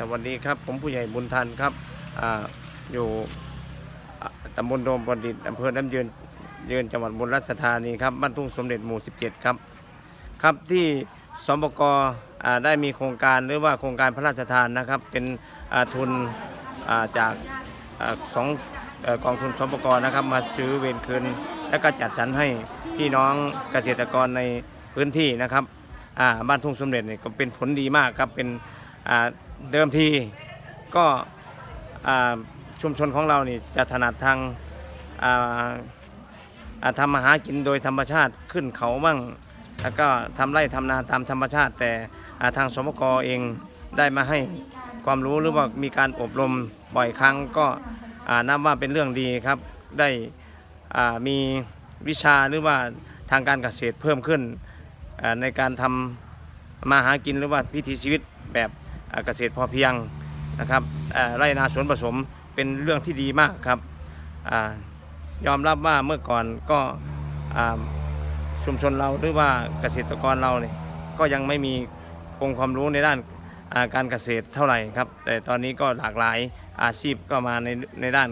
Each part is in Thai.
สวัสดีครับ ผมผู้ใหญ่บุญทันครับออยู่ตำบลโดมบดิตอำเภอน้ำยืนยืนจังหวัดบุรีรัชธานีครับบ้านทุ่งสมเด็จหมู่ 17 ครับ ครับที่สมบกได้มีโครงการหรือว่าโครงการพระราชทานนะครับเป็นทุนาจากอสองอกองทุนสมบกนะครับมาซื้อเวรคืนและก็จัดสรรให้พี่น้องเกษตรกรในพื้นที่นะครับบ้านทุ่งสมเด็จเนี่ยก็เป็นผลดีมากครับเป็น เดิมทีก็ชุมชนของเรานี่จะถนัดทางทำมาหากินโดยธรรมชาติขึ้นเขาบ้างแล้วก็ทำไร่ทำนาตามธรรมชาติ แต่ทางสมกเองได้มาให้ความรู้หรือว่ามีการอบรมบ่อยครั้งก็นับว่าเป็นเรื่องดีครับ ได้มีวิชาหรือว่าทางการเกษตรเพิ่มขึ้นในการทำมาหากินหรือว่าวิถีชีวิตแบบ เกษตรพอเพียงนะครับไร่นาสวนผสมเป็นเรื่องที่ดีมากครับอยอมรับว่าเมื่อก่อนก็ชุมชนเราหรือว่าเกษตรกรเราเนี่ยก็ยังไม่มีองค์ความรู้ในด้านาการเกษตรเท่าไหร่ครับ แต่ตอนนี้ก็หลากหลายอาชีพก็มาในในด้าน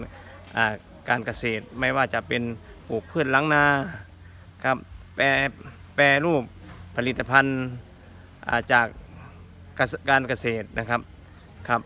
าการเกษตรไม่ว่าจะเป็นปลูกพืชล้างนาครับแปรแปรรูปผลิตภัณฑ์าจาก การเกษตรนะครับครับ